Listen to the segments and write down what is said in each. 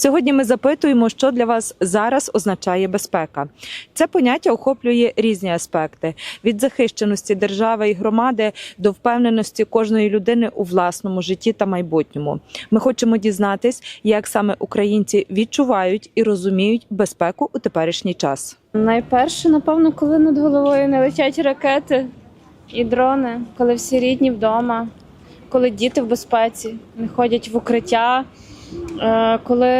Сьогодні ми запитуємо, що для вас зараз означає безпека. Це поняття охоплює різні аспекти: від захищеності держави і громади до впевненості кожної людини у власному житті та майбутньому. Ми хочемо дізнатись, як саме українці відчувають і розуміють безпеку у теперішній час. Найперше, напевно, коли над головою не летять ракети і дрони, коли всі рідні вдома, коли діти в безпеці, не ходять в укриття, коли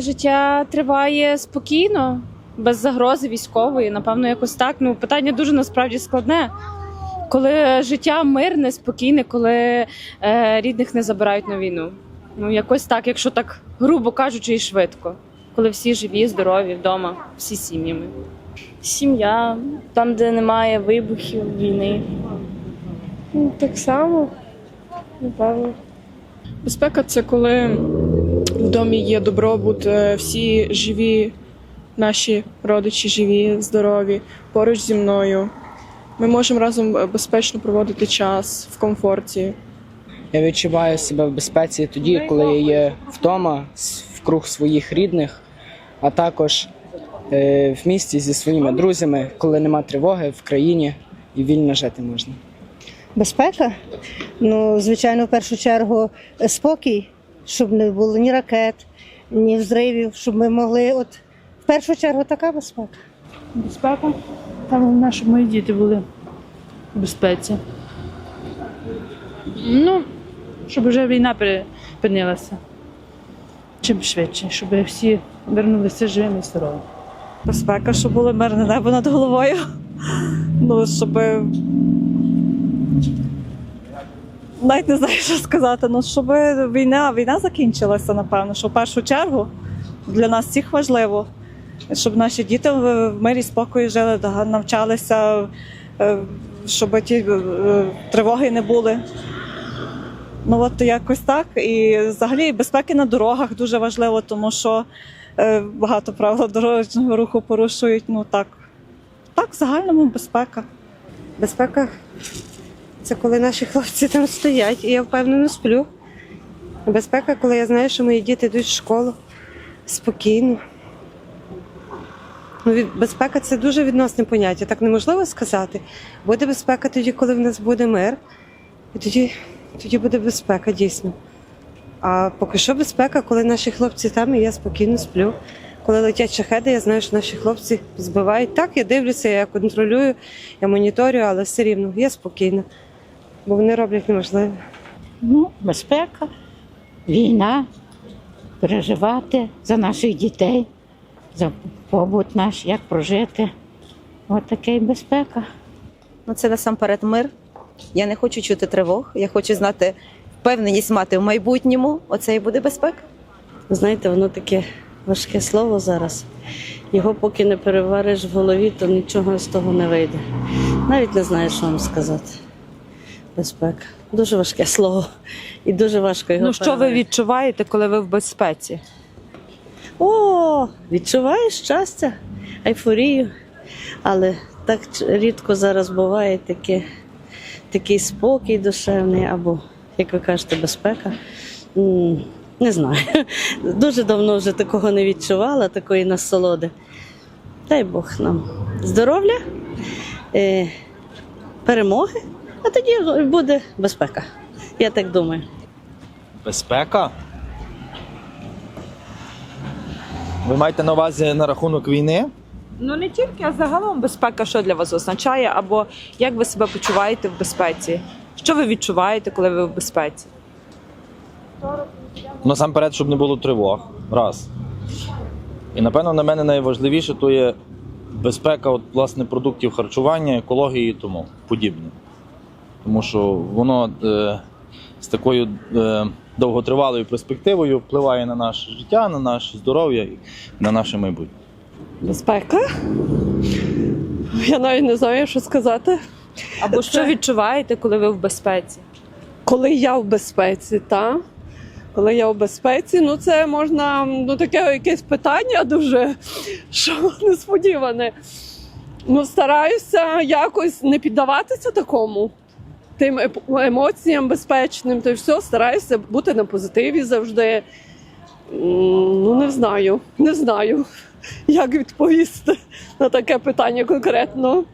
життя триває спокійно, без загрози військової, напевно, якось так. Ну, питання дуже насправді складне. Коли життя мирне, спокійне, коли е, рідних не забирають на війну. Ну, якось так, якщо так грубо кажучи, і швидко. Коли всі живі, здорові вдома, всі сім'ями. Сім'я, там, де немає вибухів, війни. Ну, Так само, напевно. Безпека це коли домі є добробут, е, всі живі, наші родичі живі, здорові, поруч зі мною. Ми можемо разом е, безпечно проводити час в комфорті. Я відчуваю себе в безпеці тоді, коли я є вдома в круг своїх рідних, а також е, в місті зі своїми друзями, коли нема тривоги в країні і вільно жити можна. Безпека? Ну, звичайно, в першу чергу спокій, щоб не було ні ракет, ні взривів, щоб ми могли. От в першу чергу така безпека. Безпека. Там головне, щоб мої діти були в безпеці. Ну, щоб вже війна припинилася. Чим швидше, щоб всі вернулися живими і здоровими. безпека, щоб було мирне небо над головою. Ну, щоб. Навіть не знаю, що сказати. Ну, щоб війна, війна закінчилася, напевно, що в першу чергу для нас всіх важливо, щоб наші діти в мирі і спокої жили, навчалися, е, щоб ті е, тривоги не були. Ну от якось так. І взагалі безпеки на дорогах дуже важливо, тому що е, багато правил дорожнього руху порушують. Ну так, так, в загальному безпека. Безпека це коли наші хлопці там стоять, і я впевнено сплю. Безпека, коли я знаю, що мої діти йдуть в школу спокійно. Ну, безпека це дуже відносне поняття, так неможливо сказати. Буде безпека тоді, коли в нас буде мир, і тоді, тоді буде безпека дійсно. А поки що безпека, коли наші хлопці там, і я спокійно сплю. Коли летять шахеди, я знаю, що наші хлопці збивають. Так, я дивлюся, я контролюю, я моніторю, але все рівно я спокійна, бо вони роблять неможливе. Ну, безпека, війна, переживати за наших дітей, за побут наш, як прожити. От таке і безпека. Ну, це насамперед мир. Я не хочу чути тривог. Я хочу знати впевненість мати в майбутньому. Оце і буде безпека. Знаєте, воно таке важке слово зараз. Його поки не перевариш в голові, то нічого з того не вийде. Навіть не знаю, що вам сказати. Безпека. Дуже важке слово. І дуже важко його Ну що ви переварити. відчуваєте, коли ви в безпеці? О, відчуваєш щастя, айфорію. Але так ч- рідко зараз буває таке, такий спокій душевний, або, як ви кажете, безпека. М, Не знаю. Дуже давно вже такого не відчувала, такої насолоди. Дай Бог нам здоров'я, е, перемоги, а тоді буде безпека. Я так думаю. Безпека? Ви маєте на увазі на рахунок війни? Ну не тільки, а загалом безпека, що для вас означає, або як ви себе почуваєте в безпеці? Що ви відчуваєте, коли ви в безпеці? Насамперед, щоб не було тривог. Раз. І напевно на мене найважливіше то є безпека от, власне, продуктів харчування, екології і тому подібне. Тому що воно е, з такою е, довготривалою перспективою впливає на наше життя, на наше здоров'я і на наше майбутнє. Безпека? Я навіть не знаю, що сказати. Або що відчуваєте, коли ви в безпеці? Коли я в безпеці, та? Коли я в безпеці, ну це можна, ну таке якесь питання дуже що несподіване. Ну, стараюся якось не піддаватися такому. Тим емоціям безпечним, то й все, стараюся бути на позитиві завжди. Ну, не знаю, не знаю, як відповісти на таке питання конкретно.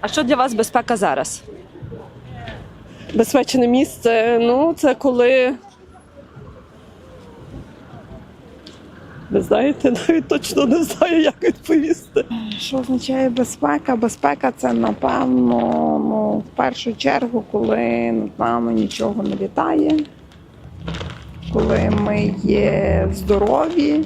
А що для вас безпека зараз? Безпечне місце, ну, це коли. Ви знаєте, навіть точно не знаю, як відповісти. Що означає безпека? Безпека це напевно ну, в першу чергу, коли над нами нічого не літає, коли ми є здорові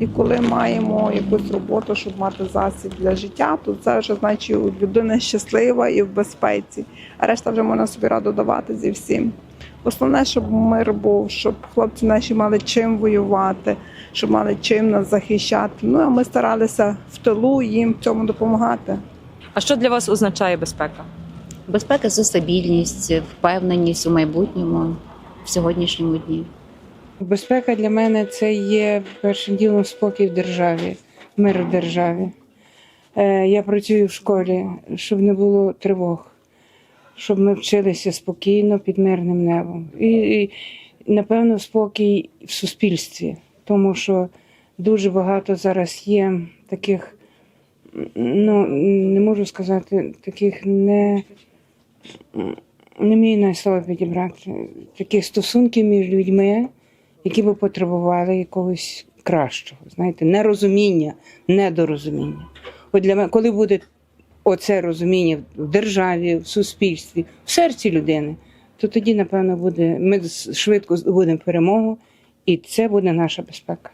і коли маємо якусь роботу, щоб мати засіб для життя, то це вже значить людина щаслива і в безпеці. А решта вже можна собі раду давати зі всім. Основне, щоб мир був, щоб хлопці наші мали чим воювати, щоб мали чим нас захищати. Ну а ми старалися в тилу їм в цьому допомагати. А що для вас означає безпека? Безпека це стабільність, впевненість у майбутньому, в сьогоднішньому дні. Безпека для мене це є першим ділом спокій в державі, мир в державі. Е, Я працюю в школі, щоб не було тривог, щоб ми вчилися спокійно під мирним небом. І, і напевно, спокій в суспільстві, тому що дуже багато зараз є таких, ну не можу сказати, таких не. Не вмію навіть слова підібрати. Таких стосунків між людьми, які би потребували якогось кращого, знаєте, нерозуміння, недорозуміння. От для мене, коли буде оце розуміння в державі, в суспільстві, в серці людини, то тоді, напевно, буде, ми швидко здобудемо перемогу, і це буде наша безпека.